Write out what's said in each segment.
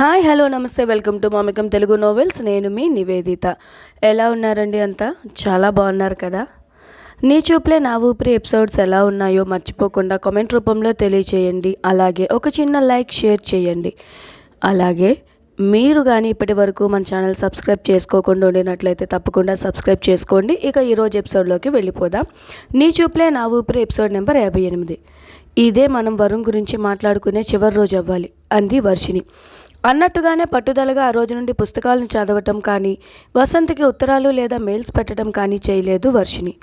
Hi hello namaste welcome to మామికం Telugu novels. నేను మీ నివేదిత. ఎలా ఉన్నారండి అంతా? చాలా బాగున్నారు కదా? నీ చూపులే నా ఊపిరి ఎపిసోడ్స్ ఎలా ఉన్నాయో మర్చిపోకుండా కామెంట్ రూపంలో తెలియచేయండి. అలాగే ఒక చిన్న లైక్ షేర్ చేయండి. అలాగే మీరు కానీ ఇప్పటి వరకు మన ఛానల్ సబ్స్క్రైబ్ చేసుకోకుండా ఉండినట్లయితే తప్పకుండా సబ్స్క్రైబ్ చేసుకోండి. ఇక ఈరోజు ఎపిసోడ్లోకి వెళ్ళిపోదాం. నీ చూపులే నా ఊపిరి ఎపిసోడ్ నెంబర్ యాభై ఎనిమిది. ఇదే మనం వరుణ్ గురించి మాట్లాడుకునే చివరి రోజు అవ్వాలి. అంది వర్షిని అన్నట్టుగానే పట్టుదలగా ఆ రోజు నుండి పుస్తకాలను చదవటం కానీ వసంత్కి ఉత్తరాలు లేదా మెయిల్స్ పెట్టడం కానీ చేయలేదు వర్షిని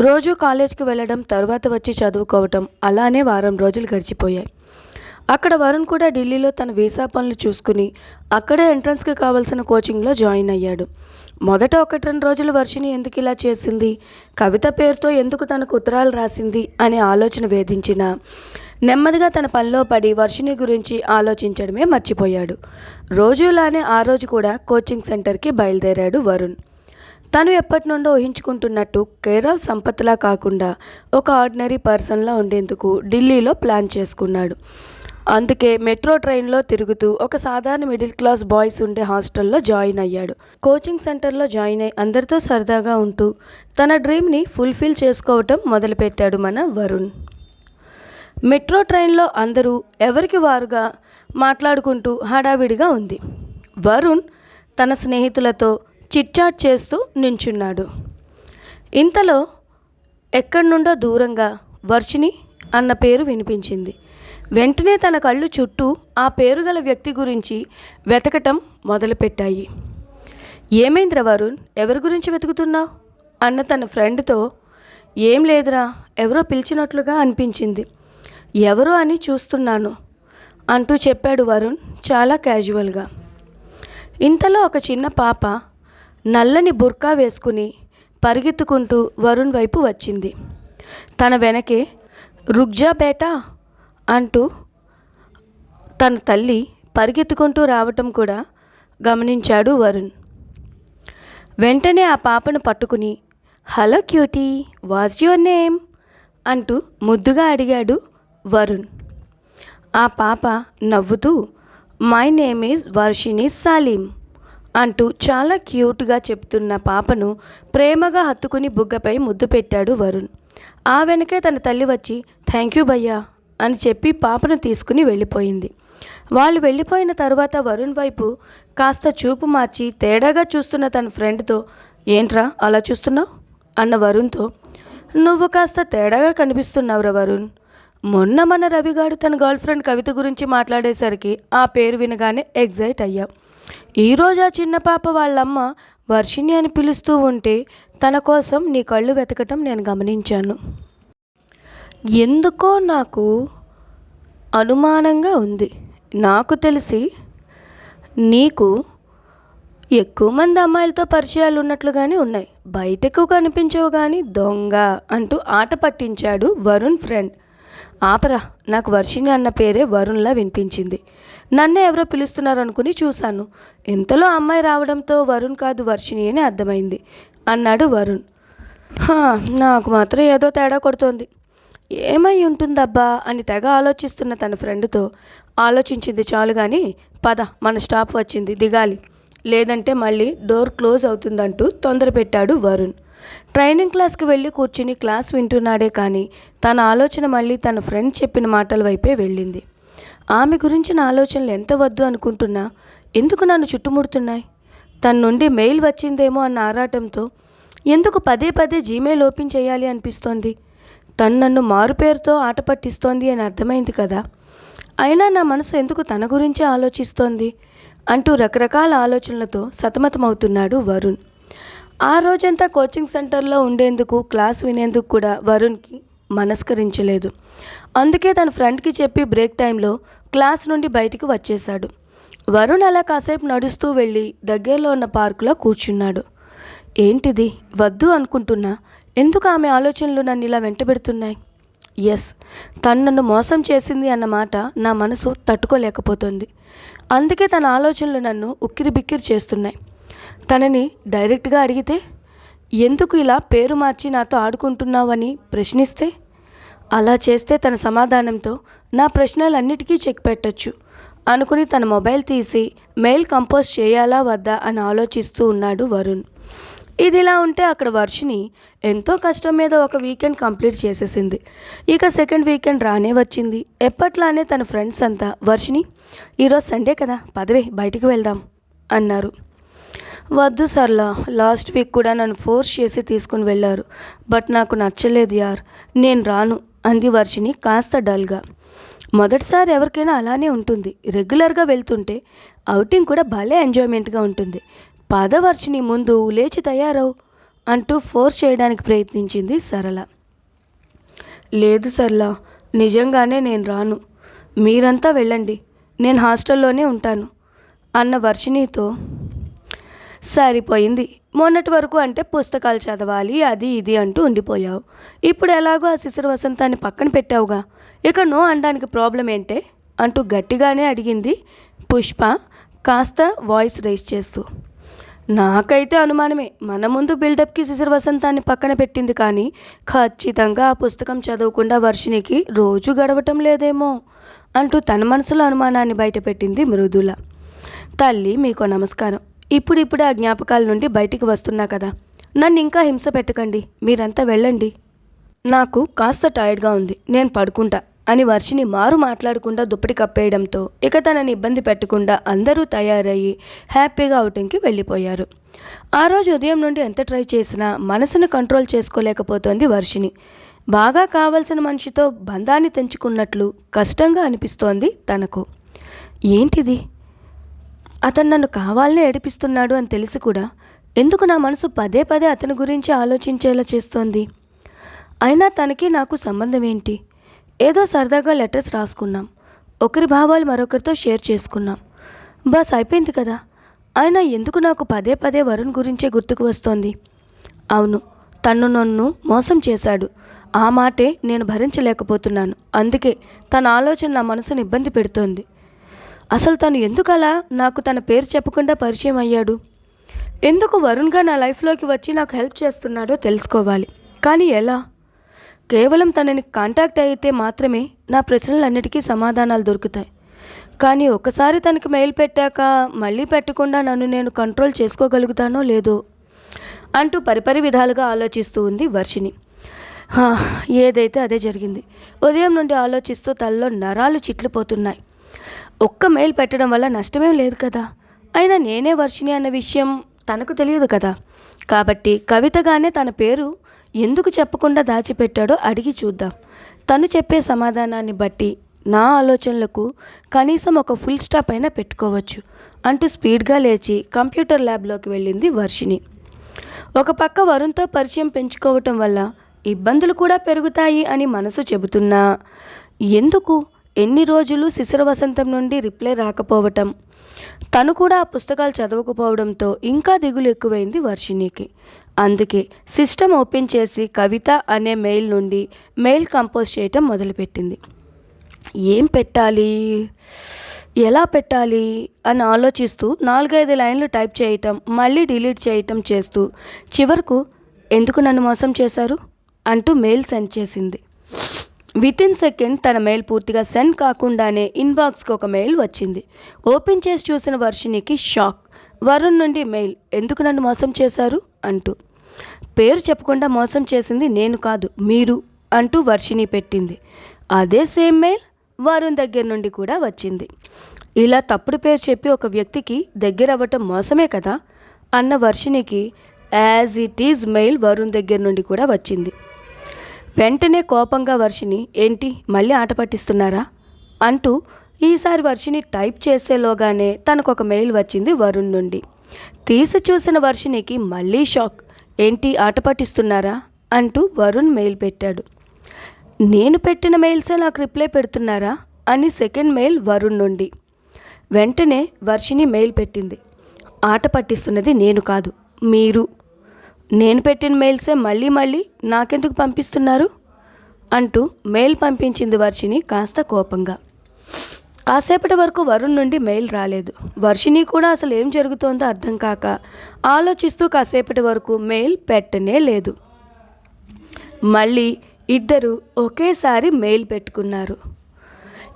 రోజు కాలేజ్కి వెళ్ళడం తర్వాత వచ్చి చదువుకోవటం అలానే వారం రోజులు గడిచిపోయాయి. అక్కడ వరుణ్ కూడా ఢిల్లీలో తన వీసా పనులు చూసుకుని అక్కడే ఎంట్రన్స్కి కావాల్సిన కోచింగ్లో జాయిన్ అయ్యాడు. మొదట ఒకటి రెండు రోజులు వర్షిని ఎందుకు ఇలా చేసింది? కవిత పేరుతో ఎందుకు తనకు ఉత్తరాలు రాసింది? అనే ఆలోచన వేధించిన. నెమ్మదిగా తన పనిలో పడి వర్షిని గురించి ఆలోచించడమే మర్చిపోయాడు. రోజులానే ఆ రోజు కూడా కోచింగ్ సెంటర్కి బయలుదేరాడు వరుణ్. తను ఎప్పటి నుండో ఊహించుకుంటున్నట్టు కేరవ్ సంపత్లా కాకుండా ఒక ఆర్డినరీ పర్సన్లా ఉండేందుకు ఢిల్లీలో ప్లాన్ చేసుకున్నాడు. అందుకే మెట్రో ట్రైన్లో తిరుగుతూ ఒక సాధారణ మిడిల్ క్లాస్ బాయ్స్ ఉండే హాస్టల్లో జాయిన్ అయ్యాడు. కోచింగ్ సెంటర్లో జాయిన్ అయి అందరితో సరదాగా ఉంటూ తన డ్రీమ్ని ఫుల్ఫిల్ చేసుకోవటం మొదలుపెట్టాడు మన వరుణ్. మెట్రో ట్రైన్లో అందరూ ఎవరికి వారుగా మాట్లాడుకుంటూ హడావిడిగా ఉంది. వరుణ్ తన స్నేహితులతో చిట్చాట్ చేస్తూ నించున్నాడు. ఇంతలో ఎక్కడి నుండో దూరంగా వర్షిని అన్న పేరు వినిపించింది. వెంటనే తన కళ్ళు చుట్టూ ఆ పేరు గల వ్యక్తి గురించి వెతకటం మొదలుపెట్టాయి. ఏమైందిరా వరుణ్? ఎవరి గురించి వెతుకుతున్నావు అన్న తన ఫ్రెండ్తో ఏం లేదురా ఎవరో పిలిచినట్లుగా అనిపించింది. ఎవరు అని చూస్తున్నాను అంటూ చెప్పాడు వరుణ్ చాలా క్యాజువల్గా. ఇంతలో ఒక చిన్న పాప నల్లని బుర్కా వేసుకుని పరిగెత్తుకుంటూ వరుణ్ వైపు వచ్చింది. తన వెనకే రుగ్జా బేటా అంటూ తన తల్లి పరిగెత్తుకుంటూ రావటం కూడా గమనించాడు వరుణ్. వెంటనే ఆ పాపను పట్టుకుని hello cutie what's your name? అంటూ ముద్దుగా అడిగాడు వరుణ్. ఆ పాప నవ్వుతూ మై నేమ్ ఈజ్ వర్షిని సాలీం అంటూ చాలా క్యూట్గా చెప్తున్న పాపను ప్రేమగా హత్తుకుని బుగ్గపై ముద్దు పెట్టాడు వరుణ్. ఆ వెనకే తన తల్లి వచ్చి థ్యాంక్ యూ భయ్యా అని చెప్పి పాపను తీసుకుని వెళ్ళిపోయింది. వాళ్ళు వెళ్ళిపోయిన తర్వాత వరుణ్ వైపు కాస్త చూపు మార్చి తేడాగా చూస్తున్న తన ఫ్రెండ్తో ఏంట్రా అలా చూస్తున్నావు? అన్న వరుణ్తో నువ్వు కాస్త తేడాగా కనిపిస్తున్నావురా వరుణ్. మొన్న మన రవిగాడు తన గర్ల్ ఫ్రెండ్ కవిత గురించి మాట్లాడేసరికి ఆ పేరు వినగానే ఎగ్జైట్ అయ్యా. ఈరోజు ఆ చిన్న పాప వాళ్ళమ్మ వర్షిణి అని పిలుస్తూ ఉంటే తన కోసం నీ కళ్ళు వెతకటం నేను గమనించాను. ఎందుకో నాకు అనుమానంగా ఉంది. నాకు తెలిసి నీకు ఎక్కువ మంది అమ్మాయిలతో పరిచయాలు ఉన్నట్లుగానే ఉన్నాయి. బయటకు కనిపించవు కానీ దొంగ అంటూ ఆట పట్టించాడు వరుణ్ ఫ్రెండ్. ఆపరా నాకు వర్షిణి అన్న పేరే వరుణ్లా వినిపించింది. నన్నే ఎవరో పిలుస్తున్నారు అనుకుని చూశాను. ఇంతలో అమ్మాయి రావడంతో వరుణ్ కాదు వర్షిణి అని అర్థమైంది అన్నాడు వరుణ్. "హా, నాకు మాత్రం ఏదో తేడా కొడుతోంది. ఏమై ఉంటుందబ్బా అని తెగ ఆలోచిస్తున్న తన ఫ్రెండ్తో ఆలోచించింది చాలు కానీ పద మన స్టాప్ వచ్చింది దిగాలి. లేదంటే మళ్ళీ డోర్ క్లోజ్ అవుతుందంటూ తొందర పెట్టాడు వరుణ్. ట్రైనింగ్ క్లాస్కి వెళ్ళి కూర్చుని క్లాస్ వింటున్నాడే కానీ తన ఆలోచన మళ్ళీ తన ఫ్రెండ్ చెప్పిన మాటల వైపే వెళ్ళింది. ఆమె గురించిన ఆలోచనలు ఎంత వద్దు అనుకుంటున్నా ఎందుకు నన్ను చుట్టుముడుతున్నాయి? తన నుండి మెయిల్ వచ్చిందేమో అన్న ఆరాటంతో ఎందుకు పదే పదే జీమెయిల్ ఓపెన్ చేయాలి అనిపిస్తోంది? తను నన్ను మారుపేరుతో ఆట పట్టిస్తోంది అని అర్థమైంది కదా. అయినా నా మనసు ఎందుకు తన గురించే ఆలోచిస్తోంది? అంటూ రకరకాల ఆలోచనలతో సతమతమవుతున్నాడు వరుణ్. ఆ రోజంతా కోచింగ్ సెంటర్లో ఉండేందుకు క్లాస్ వినేందుకు కూడా వరుణ్కి మనస్కరించలేదు. అందుకే తన ఫ్రెండ్కి చెప్పి బ్రేక్ టైంలో క్లాస్ నుండి బయటికి వచ్చేశాడు. వరుణ్ అలా కాసేపు నడుస్తూ వెళ్ళి దగ్గరలో ఉన్న పార్కులో కూర్చున్నాడు. ఏంటిది? వద్దు అనుకుంటున్నా. ఎందుకు ఆమె ఆలోచనలు నన్ను ఇలా వెంటబెడుతున్నాయి ఎస్ తను నన్ను మోసం చేసింది అన్న మాట నా మనసు తట్టుకోలేకపోతుంది. అందుకే తన ఆలోచనలు నన్ను ఉక్కిరి బిక్కిరి చేస్తున్నాయి. తనని డైరెక్ట్గా అడిగితే ఎందుకు ఇలా పేరు మార్చి నాతో ఆడుకుంటున్నావని ప్రశ్నిస్తే? అలా చేస్తే తన సమాధానంతో నా ప్రశ్నలన్నిటికీ చెక్ పెట్టచ్చు అనుకుని తన మొబైల్ తీసి మెయిల్ కంపోజ్ చేయాలా వద్దా అని ఆలోచిస్తూ ఉన్నాడు వరుణ్. ఇదిలా ఉంటే అక్కడ వర్షిని ఎంతో కష్టం మీద ఒక వీకెండ్ కంప్లీట్ చేసేసింది. ఇక సెకండ్ వీకెండ్ రానే వచ్చింది. ఎప్పట్లానే తన ఫ్రెండ్స్ అంతా వర్షిని ఈరోజు సండే కదా పదవే బయటికి వెళ్దాం అన్నారు. వద్దు సర్లా లాస్ట్ వీక్ కూడా నన్ను ఫోర్స్ చేసి తీసుకుని వెళ్ళారు. బట్ నాకు నచ్చలేదు యార్ నేను రాను అంది వర్షిని కాస్త డల్గా. మొదటిసారి ఎవరికైనా అలానే ఉంటుంది. రెగ్యులర్గా వెళ్తుంటే అవుటింగ్ కూడా భలే ఎంజాయ్మెంట్గా ఉంటుంది. పాదవర్చిని ముందు లేచి తయారవు అంటూ ఫోర్స్ చేయడానికి ప్రయత్నించింది సరళ. లేదు సరళ నిజంగానే నేను రాను. మీరంతా వెళ్ళండి నేను హాస్టల్లోనే ఉంటాను అన్న వర్షినితో సరిపోయింది. మొన్నటి వరకు అంటే పుస్తకాలు చదవాలి అది ఇది అంటూ ఉండిపోయావు. ఇప్పుడు ఎలాగో ఆ శిశిర వసంతాన్ని పక్కన పెట్టావుగా. ఇక నో అనడానికి ప్రాబ్లం ఏంటే? అంటూ గట్టిగానే అడిగింది పుష్ప కాస్త వాయిస్ రేస్ చేస్తూ. నాకైతే అనుమానమే. మన ముందు బిల్డప్కి శిశిర వసంతాన్ని పక్కన పెట్టింది కానీ ఖచ్చితంగా ఆ పుస్తకం చదవకుండా వర్షినికి రోజు గడవటం లేదేమో అంటూ తన మనసులో అనుమానాన్ని బయటపెట్టింది మృదుల. తల్లి మీకు నమస్కారం. ఇప్పుడిప్పుడే ఆ జ్ఞాపకాల నుండి బయటికి వస్తున్నా కదా. నన్ను ఇంకా హింస పెట్టకండి. మీరంతా వెళ్ళండి. నాకు కాస్త టైర్డ్గా ఉంది. నేను పడుకుంటా. అని వర్షిని మారు మాట్లాడకుండా దుప్పటి కప్పేయడంతో ఇక తనని ఇబ్బంది పెట్టకుండా అందరూ తయారయ్యి హ్యాపీగా అవుటింగ్కి వెళ్ళిపోయారు. ఆ రోజు ఉదయం నుండి ఎంత ట్రై చేసినా మనసును కంట్రోల్ చేసుకోలేకపోతోంది వర్షిని బాగా కావలసిన మనిషితో బంధాన్ని తెంచుకున్నట్లు కష్టంగా అనిపిస్తోంది తనకు. ఏంటిది? అతను నన్ను కావాలనే ఏడిపిస్తున్నాడు అని తెలిసి కూడా ఎందుకు నా మనసు పదే పదే అతని గురించి ఆలోచించేలా చేస్తోంది? అయినా తనకి నాకు సంబంధం ఏంటి? ఏదో సరదాగా లెటర్స్ రాసుకున్నాం. ఒకరి భావాలు మరొకరితో షేర్ చేసుకున్నాం. బస్ అయిపోయింది కదా? అయినా ఎందుకు నాకు పదే పదే వరుణ్ గురించే గుర్తుకు వస్తోంది? అవును తను నన్ను మోసం చేశాడు. ఆ మాటే నేను భరించలేకపోతున్నాను. అందుకే తన ఆలోచన నా మనసును ఇబ్బంది పెడుతోంది. అసలు తను ఎందుకలా నాకు తన పేరు చెప్పకుండా పరిచయం అయ్యాడు? ఎందుకు వరుణ్గా నా లైఫ్లోకి వచ్చి నాకు హెల్ప్ చేస్తున్నాడో తెలుసుకోవాలి. కానీ ఎలా? కేవలం తనని కాంటాక్ట్ అయితే మాత్రమే నా ప్రశ్నలన్నిటికీ సమాధానాలు దొరుకుతాయి. కానీ ఒకసారి తనకి మెయిల్ పెట్టాక మళ్ళీ పెట్టకుండా నన్ను నేను కంట్రోల్ చేసుకోగలుగుతానో లేదో అంటూ పరిపరి విధాలుగా ఆలోచిస్తూ ఉంది వర్షిని ఏదైతే అదే జరిగింది. ఉదయం నుండి ఆలోచిస్తూ తలలో నరాలు చిట్లిపోతున్నాయి. ఒక్క మెయిల్ పెట్టడం వల్ల నష్టమేం లేదు కదా. అయినా నేనే వర్షిని అన్న విషయం తనకు తెలియదు కదా. కాబట్టి కవితగానే తన పేరు ఎందుకు చెప్పకుండా దాచిపెట్టాడో అడిగి చూద్దాం. తను చెప్పే సమాధానాన్ని బట్టి నా ఆలోచనలకు కనీసం ఒక ఫుల్ స్టాప్ అయినా పెట్టుకోవచ్చు అంటూ స్పీడ్గా లేచి కంప్యూటర్ ల్యాబ్లోకి వెళ్ళింది వర్షిని ఒక పక్క వరుణ్తో పరిచయం పెంచుకోవటం వల్ల ఇబ్బందులు కూడా పెరుగుతాయి అని మనసు చెబుతున్నా. ఎందుకు? ఎన్ని రోజులు శిశిర వసంతం నుండి రిప్లై రాకపోవటం? తను కూడా ఆ పుస్తకాలు చదవకపోవడంతో ఇంకా దిగులు ఎక్కువైంది వర్షినికి అందుకే సిస్టమ్ ఓపెన్ చేసి కవిత అనే మెయిల్ నుండి మెయిల్ కంపోజ్ చేయటం మొదలుపెట్టింది. ఏం పెట్టాలి? ఎలా పెట్టాలి? అని ఆలోచిస్తూ నాలుగైదు లైన్లు టైప్ చేయటం మళ్ళీ డిలీట్ చేయటం చేస్తూ చివరకు ఎందుకు నన్ను మోసం చేశారు? అంటూ మెయిల్ సెండ్ చేసింది. విత్ ఇన్ సెకండ్ తన మెయిల్ పూర్తిగా సెండ్ కాకుండానే ఇన్బాక్స్కి ఒక మెయిల్ వచ్చింది. ఓపెన్ చేసి చూసిన వర్షినికి షాక్. వరుణ్ నుండి మెయిల్ ఎందుకు నన్ను మోసం చేశారు? అంటూ పేరు చెప్పకుండా మోసం చేసింది నేను కాదు మీరు అంటూ వర్షిని పెట్టింది. అదే సేమ్ మెయిల్ వరుణ్ దగ్గర నుండి కూడా వచ్చింది. ఇలా తప్పుడు పేరు చెప్పి ఒక వ్యక్తికి దగ్గర అవ్వటం మోసమే కదా? అన్న వర్షినికి as it is mail Varun దగ్గర నుండి కూడా వచ్చింది. వెంటనే కోపంగా వర్షిని ఏంటి మళ్ళీ ఆట పట్టిస్తున్నారా? అంటూ ఈసారి వర్షిని టైప్ చేసేలోగానే తనకు ఒక మెయిల్ వచ్చింది వరుణ్ నుండి. తీసి చూసిన వర్షినికి మళ్ళీ షాక్ ఏంటి ఆట పట్టిస్తున్నారా అంటూ వరుణ్ మెయిల్ పెట్టాడు. నేను పెట్టిన మెయిల్సే నాకు రిప్లై పెడుతున్నారా? అని సెకండ్ మెయిల్ వరుణ్ నుండి. వెంటనే వర్షిని మెయిల్ పెట్టింది. ఆట పట్టిస్తున్నది నేను కాదు మీరు. నేను పెట్టిన మెయిల్సే మళ్ళీ మళ్ళీ నాకెందుకు పంపిస్తున్నారు? అంటూ మెయిల్ పంపించింది వర్షిని కాస్త కోపంగా. కాసేపటి వరకు వరుణ్ నుండి మెయిల్ రాలేదు. వర్షిని కూడా అసలు ఏం జరుగుతోందో అర్థం కాక ఆలోచిస్తూ కాసేపటి వరకు మెయిల్ పెట్టనే లేదు. మళ్ళీ ఇద్దరు ఒకేసారి మెయిల్ పెట్టుకున్నారు.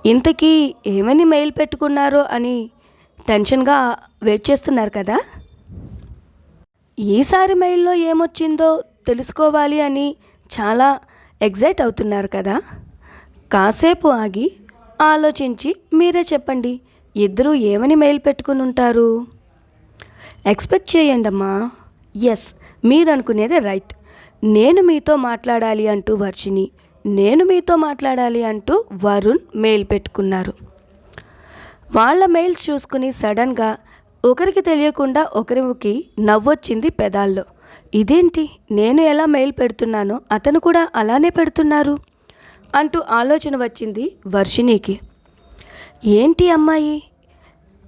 ఇంతకీ ఏమని మెయిల్ పెట్టుకున్నారో అని టెన్షన్గా వెయిట్ చేస్తున్నారు కదా? ఈసారి మెయిల్లో ఏమొచ్చిందో తెలుసుకోవాలి అని చాలా ఎగ్జైట్ అవుతున్నారు కదా? కాసేపు ఆగి ఆలోచించి మీరే చెప్పండి. ఇద్దరూ ఏమని మెయిల్ పెట్టుకుని ఉంటారు? ఎక్స్పెక్ట్ చేయండి అమ్మా. ఎస్ మీరు అనుకునేదే రైట్. నేను మీతో మాట్లాడాలి అంటూ వర్షిని నేను మీతో మాట్లాడాలి అంటూ వరుణ్ మెయిల్ పెట్టుకున్నారు. వాళ్ళ మెయిల్స్ చూసుకుని సడన్గా ఒకరికి తెలియకుండా ఒకరికి నవ్వొచ్చింది పెదాల్లో. ఇదేంటి? నేను ఎలా మెయిల్ పెడుతున్నానో అతను కూడా అలానే పెడుతున్నారు. అంటూ ఆలోచన వచ్చింది వర్షిణికి. ఏంటి అమ్మాయి?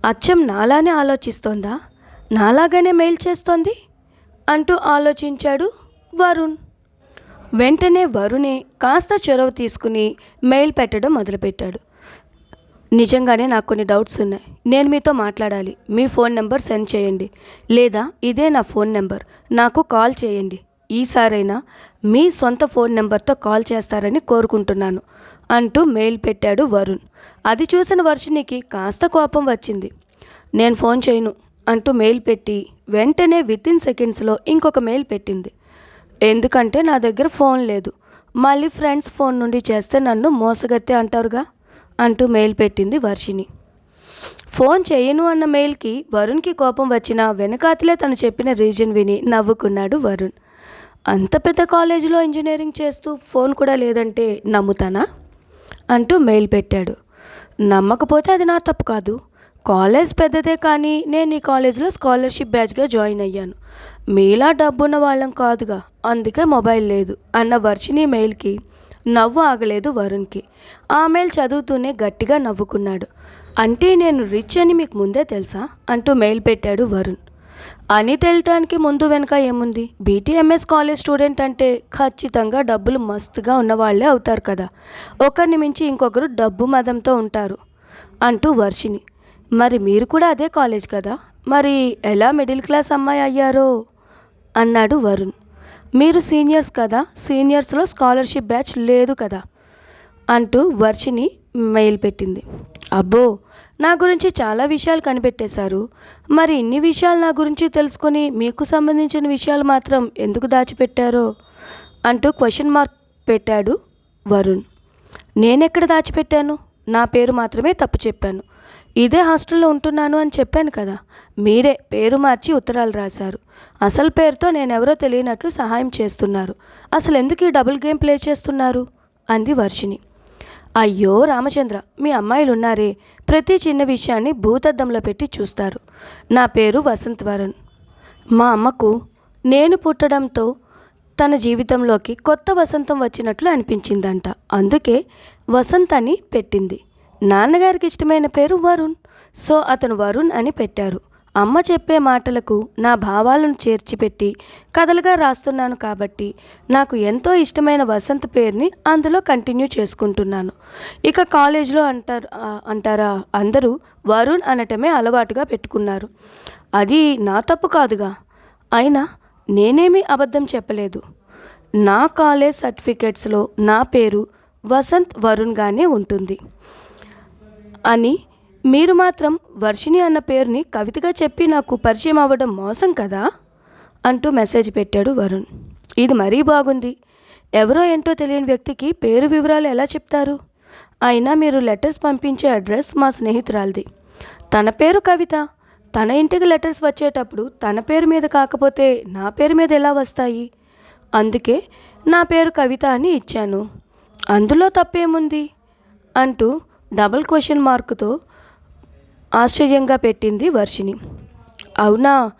అచ్చం నాలానే ఆలోచిస్తోందా? నాలాగానే మెయిల్ చేస్తోంది? అంటూ ఆలోచించాడు వరుణ్. వెంటనే వరుణే కాస్త చొరవ తీసుకుని మెయిల్ పెట్టడం మొదలుపెట్టాడు. నిజంగానే నాకు కొన్ని డౌట్స్ ఉన్నాయి. నేను మీతో మాట్లాడాలి. మీ ఫోన్ నెంబర్ సెండ్ చేయండి. లేదా ఇదే నా ఫోన్ నెంబర్. నాకు కాల్ చేయండి. ఈసారైనా మీ సొంత ఫోన్ నెంబర్తో కాల్ చేస్తారని కోరుకుంటున్నాను అంటూ మెయిల్ పెట్టాడు వరుణ్. అది చూసిన వర్షినికి కాస్త కోపం వచ్చింది. నేను ఫోన్ చేయను అంటూ మెయిల్ పెట్టి వెంటనే విత్ ఇన్ సెకండ్స్లో ఇంకొక మెయిల్ పెట్టింది. ఎందుకంటే నా దగ్గర ఫోన్ లేదు. మళ్ళీ ఫ్రెండ్స్ ఫోన్ నుండి చేస్తే నన్ను మోసగత్తే అంటారుగా? అంటూ మెయిల్ పెట్టింది వర్షిని ఫోన్ చేయను అన్న మెయిల్కి వరుణ్కి కోపం వచ్చినా వెనకాతలే తను చెప్పిన రీజన్ విని నవ్వుకున్నాడు వరుణ్. అంత పెద్ద కాలేజీలో ఇంజనీరింగ్ చేస్తూ ఫోన్ కూడా లేదంటే నమ్ముతానా? అంటూ మెయిల్ పెట్టాడు. నమ్మకపోతే అది నా తప్పు కాదు. కాలేజ్ పెద్దదే కానీ నేను ఈ కాలేజీలో స్కాలర్షిప్ బ్యాచ్గా జాయిన్ అయ్యాను. మీలా డబ్బున్న వాళ్ళం కాదుగా అందుకే మొబైల్ లేదు అన్న వర్షిని మెయిల్కి నవ్వు ఆగలేదు వరుణ్కి. ఆ మెయిల్ చదువుతూనే గట్టిగా నవ్వుకున్నాడు. అంటే నేను రిచ్ అని మీకు ముందే తెలుసా? అంటూ మెయిల్ పెట్టాడు వరుణ్. అని తెలియటానికి ముందు వెనక ఏముంది? బీటీఎంఎస్ కాలేజ్ స్టూడెంట్ అంటే ఖచ్చితంగా డబ్బులు మస్తుగా ఉన్నవాళ్ళే అవుతారు కదా. ఒకరిని మించి ఇంకొకరు డబ్బు మదంతో ఉంటారు అంటూ వర్షిని మరి మీరు కూడా అదే కాలేజ్ కదా? మరి ఎలా మిడిల్ క్లాస్ అమ్మాయి అయ్యారో? అన్నాడు వరుణ్. మీరు సీనియర్స్ కదా? సీనియర్స్లో స్కాలర్షిప్ బ్యాచ్ లేదు కదా? అంటూ వర్షిని మెయిల్ పెట్టింది. అబ్బో నా గురించి చాలా విషయాలు కనిపెట్టేశారు. మరి ఇన్ని విషయాలు నా గురించి తెలుసుకొని మీకు సంబంధించిన విషయాలు మాత్రం ఎందుకు దాచిపెట్టారో? అంటూ క్వశ్చన్ మార్క్ పెట్టాడు వరుణ్. నేనెక్కడ దాచిపెట్టాను? నా పేరు మాత్రమే తప్పు చెప్పాను. ఇదే హాస్టల్లో ఉంటున్నాను అని చెప్పాను కదా. మీరే పేరు మార్చి ఉత్తరాలు రాశారు. అసలు పేరుతో నేనెవరో తెలియనట్లు సహాయం చేస్తున్నారు. అసలు ఎందుకు ఈ డబుల్ గేమ్ ప్లే చేస్తున్నారు? అంది వర్షిని అయ్యో రామచంద్ర మీ అమ్మాయిలు ఉన్నారే ప్రతి చిన్న విషయాన్ని భూతద్దంలో పెట్టి చూస్తారు. నా పేరు వసంత్ వరుణ్. మా అమ్మకు నేను పుట్టడంతో తన జీవితంలోకి కొత్త వసంతం వచ్చినట్లు అనిపించిందంట. అందుకే వసంత్ అని పెట్టింది. నాన్నగారికి ఇష్టమైన పేరు వరుణ్. సో అతను వరుణ్ అని పెట్టారు. అమ్మ చెప్పే మాటలకు నా భావాలను చేర్చిపెట్టి కథలుగా రాస్తున్నాను కాబట్టి నాకు ఎంతో ఇష్టమైన వసంత్ పేరుని అందులో కంటిన్యూ చేసుకుంటున్నాను. ఇక కాలేజ్లో అంటారు అంటారా? అందరూ వరుణ్ అనటమే అలవాటుగా పెట్టుకున్నారు. అది నా తప్పు కాదుగా. అయినా నేనేమీ అబద్ధం చెప్పలేదు. నా కాలేజ్ సర్టిఫికెట్స్లో నా పేరు వసంత్ వరుణ్గానే ఉంటుంది. అని మీరు మాత్రం వర్షిణి అన్న పేరుని కవితగా చెప్పి నాకు పరిచయం అవ్వడం మోసం కదా? అంటూ మెసేజ్ పెట్టాడు వరుణ్. ఇది మరీ బాగుంది. ఎవరో ఏంటో తెలియని వ్యక్తికి పేరు వివరాలు ఎలా చెప్తారు? అయినా మీరు లెటర్స్ పంపించే అడ్రస్ మా స్నేహితురాలది. తన పేరు కవిత. తన ఇంటికి లెటర్స్ వచ్చేటప్పుడు తన పేరు మీద కాకపోతే నా పేరు మీద ఎలా వస్తాయి? అందుకే నా పేరు కవిత అని ఇచ్చాను. అందులో తప్పేముంది? అంటూ డబుల్ క్వశ్చన్ మార్కుతో ఆశ్చర్యంగా పెట్టింది వర్షిణి. అవునా?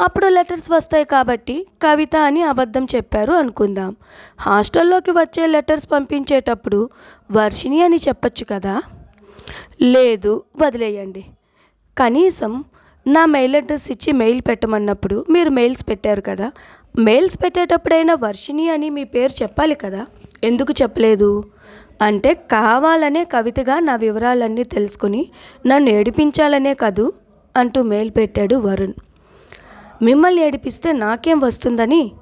అప్పుడు లెటర్స్ వస్తాయి కాబట్టి కవిత అని అబద్ధం చెప్పారు అనుకుందాం. హాస్టల్లోకి వచ్చే లెటర్స్ పంపించేటప్పుడు వర్షిణి అని చెప్పొచ్చు కదా? లేదు వదిలేయండి. కనీసం నా మెయిల్ అడ్రస్ ఇచ్చి మెయిల్ పెట్టమన్నప్పుడు మీరు మెయిల్స్ పెట్టారు కదా? మెయిల్స్ పెట్టేటప్పుడైనా వర్షిణి అని మీ పేరు చెప్పాలి కదా? ఎందుకు చెప్పలేదు? అంటే కావాలనే కవితగా నా వివరాలన్నీ తెలుసుకుని నన్ను ఏడిపించాలనే కదూ అంటూ మెయిల్ పెట్టాడు వరుణ్. మిమ్మల్ని ఏడిపిస్తే నాకేం వస్తుందని?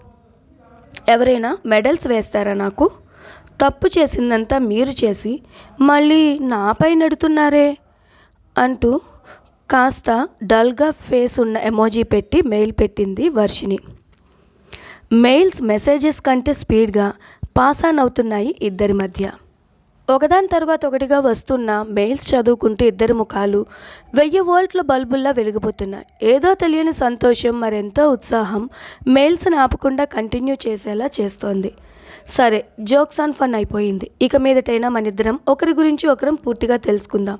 ఎవరైనా మెడల్స్ వేస్తారా నాకు? తప్పు చేసిందంతా మీరు చేసి మళ్ళీ నాపై నెడుతున్నారే? అంటూ కాస్త డల్గా ఫేస్ ఉన్న ఎమోజీ పెట్టి మెయిల్ పెట్టింది వర్షిని మెయిల్స్ మెసేజెస్ కంటే స్పీడ్గా పాస్ ఆన్ అవుతున్నాయి ఇద్దరి మధ్య. ఒకదాని తర్వాత ఒకటిగా వస్తున్న మెయిల్స్ చదువుకుంటూ ఇద్దరి ముఖాలు వెయ్యి వోల్ట్ల బల్బుల్లా వెలిగిపోతున్నాయి. ఏదో తెలియని సంతోషం మరెంతో ఉత్సాహం మెయిల్స్ని ఆపకుండా కంటిన్యూ చేసేలా చేస్తోంది. సరే జోక్స్ ఆన్ ఫన్ అయిపోయింది. ఇక మీదటైనా మన ఇద్దరం ఒకరి గురించి ఒకరం పూర్తిగా తెలుసుకుందాం.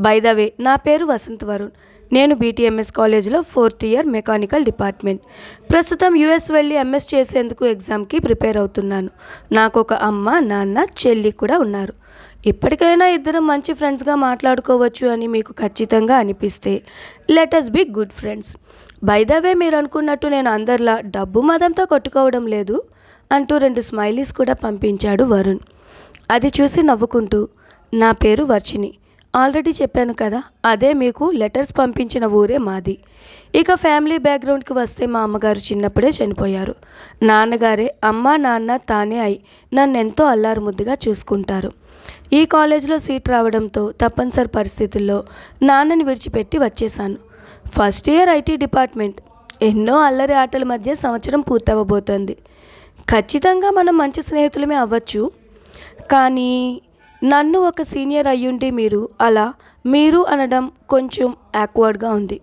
బై ద వే నా పేరు వసంత్ వరుణ్. నేను బీటీఎంఎస్ కాలేజ్లో ఫోర్త్ ఇయర్ మెకానికల్ డిపార్ట్మెంట్. ప్రస్తుతం యుఎస్ వెళ్ళి ఎంఎస్ చేసేందుకు ఎగ్జామ్కి ప్రిపేర్ అవుతున్నాను. నాకు ఒక అమ్మ నాన్న చెల్లి కూడా ఉన్నారు. ఇప్పటికైనా ఇద్దరం మంచి ఫ్రెండ్స్గా మాట్లాడుకోవచ్చు అని మీకు ఖచ్చితంగా అనిపిస్తే let us be good friends by the way మీరు అనుకున్నట్టు నేను అందరిలా డబ్బు మదంతో కొట్టుకోవడం లేదు అంటూ రెండు స్మైలీస్ కూడా పంపించాడు వరుణ్. అది చూసి నవ్వుకుంటూ నా పేరు వర్షిని ఆల్రెడీ చెప్పాను కదా అదే మీకు లెటర్స్ పంపించిన ఊరే మాది. ఇక ఫ్యామిలీ బ్యాక్గ్రౌండ్కి వస్తే మా అమ్మగారు చిన్నప్పుడే చనిపోయారు. నాన్నగారే అమ్మ నాన్న తానే అయి నన్ను ఎంతో అల్లారు ముద్దుగా చూసుకుంటారు. ఈ కాలేజీలో సీట్ రావడంతో తప్పనిసరి పరిస్థితుల్లో నాన్నని విడిచిపెట్టి వచ్చేసాను ఫస్ట్ ఇయర్ ఐటీ డిపార్ట్మెంట్. ఎన్నో అల్లరి ఆటల మధ్య సంవత్సరం పూర్తవబోతోంది. ఖచ్చితంగా మనం మంచి స్నేహితులమే అవ్వచ్చు. కానీ నన్ను ఒక సీనియర్ అయ్యుండి మీరు అలా మీరు అనడం కొంచెం యాక్వర్డ్గా ఉంది.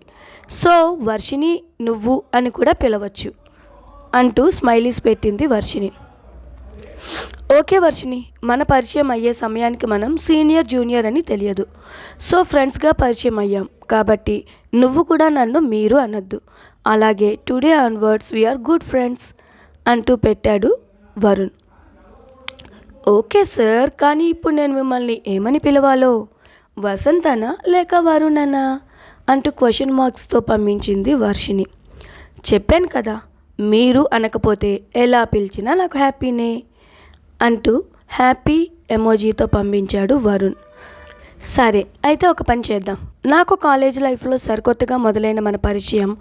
సో వర్షిని నువ్వు అని కూడా పిలవచ్చు అంటూ స్మైలీస్ పెట్టింది వర్షిని ఓకే వర్షిని మన పరిచయం అయ్యే సమయానికి మనం సీనియర్ జూనియర్ అని తెలియదు. సో ఫ్రెండ్స్గా పరిచయం అయ్యాం. కాబట్టి నువ్వు కూడా నన్ను మీరు అనొద్దు. అలాగే today onwards we are good friends అంటూ పెట్టాడు వరుణ్. ఓకే సార్ కానీ ఇప్పుడు నేను మిమ్మల్ని ఏమని పిలవాలో? వసంతనా లేక వరుణనా? అంటూ క్వశ్చన్ మార్క్స్తో పంపించింది వర్షిని చెప్పాను కదా మీరు అనకపోతే ఎలా పిలిచినా నాకు హ్యాపీనే. అంటూ హ్యాపీ ఎమోజీతో పంపించాడు వరుణ్. సరే అయితే ఒక పని చేద్దాం. నాకు కాలేజ్ లైఫ్లో సరికొత్తగా మొదలైన మన పరిచయం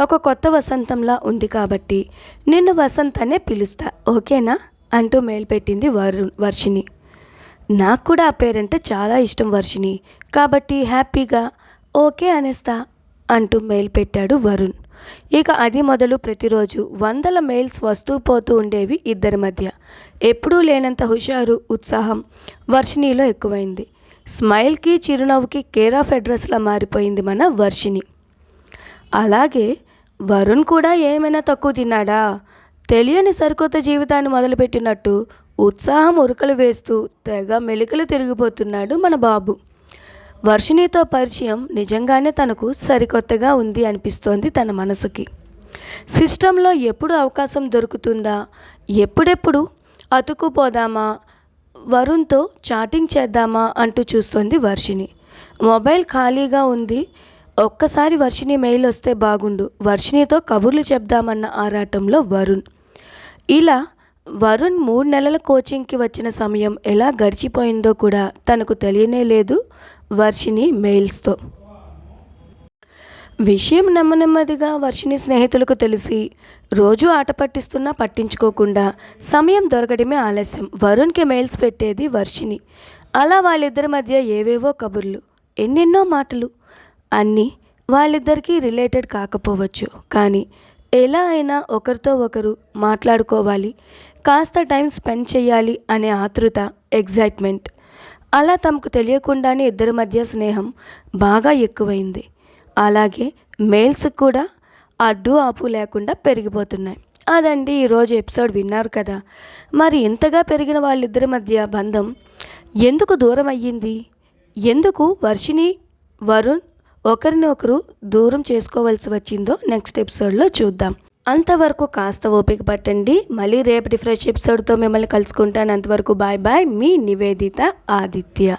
ఒక కొత్త వసంతంలా ఉంది కాబట్టి నిన్ను వసంత్ అనే పిలుస్తా ఓకేనా? అంటూ మెయిల్ పెట్టింది వరుణ్ వర్షిణి. నాకు కూడా ఆ పేరంటే చాలా ఇష్టం వర్షిణి కాబట్టి హ్యాపీగా ఓకే అనేస్తా అంటూ మెయిల్ పెట్టాడు వరుణ్. ఇక అది మొదలు ప్రతిరోజు వందల మెయిల్స్ వస్తూ పోతూ ఉండేవి ఇద్దరి మధ్య. ఎప్పుడూ లేనంత హుషారు ఉత్సాహం వర్షిణిలో ఎక్కువైంది. స్మైల్కి చిరునవ్వుకి కేర్ ఆఫ్ అడ్రస్లా మారిపోయింది మన వర్షిణి. అలాగే వరుణ్ కూడా ఏమైనా తక్కువ తిన్నాడా? తెలియని సరికొత్త జీవితాన్ని మొదలుపెట్టినట్టు ఉత్సాహం ఉరుకలు వేస్తూ తెగ మెలికలు తిరిగిపోతున్నాడు మన బాబు. వర్షిణితో పరిచయం నిజంగానే తనకు సరికొత్తగా ఉంది అనిపిస్తోంది తన మనసుకి. సిస్టంలో ఎప్పుడు అవకాశం దొరుకుతుందా? ఎప్పుడెప్పుడు? అతుకుపోదామా వరుణ్తో చాటింగ్ చేద్దామా? అంటూ చూస్తోంది వర్షిణి. మొబైల్ ఖాళీగా ఉంది. ఒక్కసారి వర్షిణి మెయిల్ వస్తే బాగుండు. వర్షిణితో కబుర్లు చెప్దామన్న ఆరాటంలో వరుణ్. ఇలా వరుణ్ మూడు నెలల కోచింగ్కి వచ్చిన సమయం ఎలా గడిచిపోయిందో కూడా తనకు తెలియనే లేదు. వర్షిని మెయిల్స్తో. విషయం నెమ్మనెమ్మదిగా వర్షిని స్నేహితులకు తెలిసి రోజు ఆట పట్టిస్తున్నా పట్టించుకోకుండా సమయం దొరకడమే ఆలస్యం. వరుణ్కి మెయిల్స్ పెట్టేది వర్షిని అలా వాళ్ళిద్దరి మధ్య ఏవేవో కబుర్లు ఎన్నెన్నో మాటలు. అన్నీ వాళ్ళిద్దరికీ రిలేటెడ్ కాకపోవచ్చు. కానీ ఎలా అయినా ఒకరితో ఒకరు మాట్లాడుకోవాలి. కాస్త టైం స్పెండ్ చేయాలి అనే ఆతృత ఎగ్జైట్మెంట్ అలా తమకు తెలియకుండానే ఇద్దరి మధ్య స్నేహం బాగా ఎక్కువైంది. అలాగే మెయిల్స్ కూడా అడ్డు ఆపు లేకుండా పెరిగిపోతున్నాయి. అదండి ఈరోజు ఎపిసోడ్ విన్నారు కదా. మరి ఇంతగా పెరిగిన వాళ్ళిద్దరి మధ్య బంధం ఎందుకు దూరం అయ్యింది? ఎందుకు వర్షిని వరుణ్ ఒకరిని ఒకరు దూరం చేసుకోవాల్సి వచ్చిందో నెక్స్ట్ ఎపిసోడ్లో చూద్దాం. అంతవరకు కాస్త ఓపిక పట్టండి. మళ్ళీ రేపటి ఫ్రెష్ ఎపిసోడ్తో మిమ్మల్ని కలుసుకుంటాను. అంతవరకు బాయ్ బాయ్ మీ నివేదిత ఆదిత్య.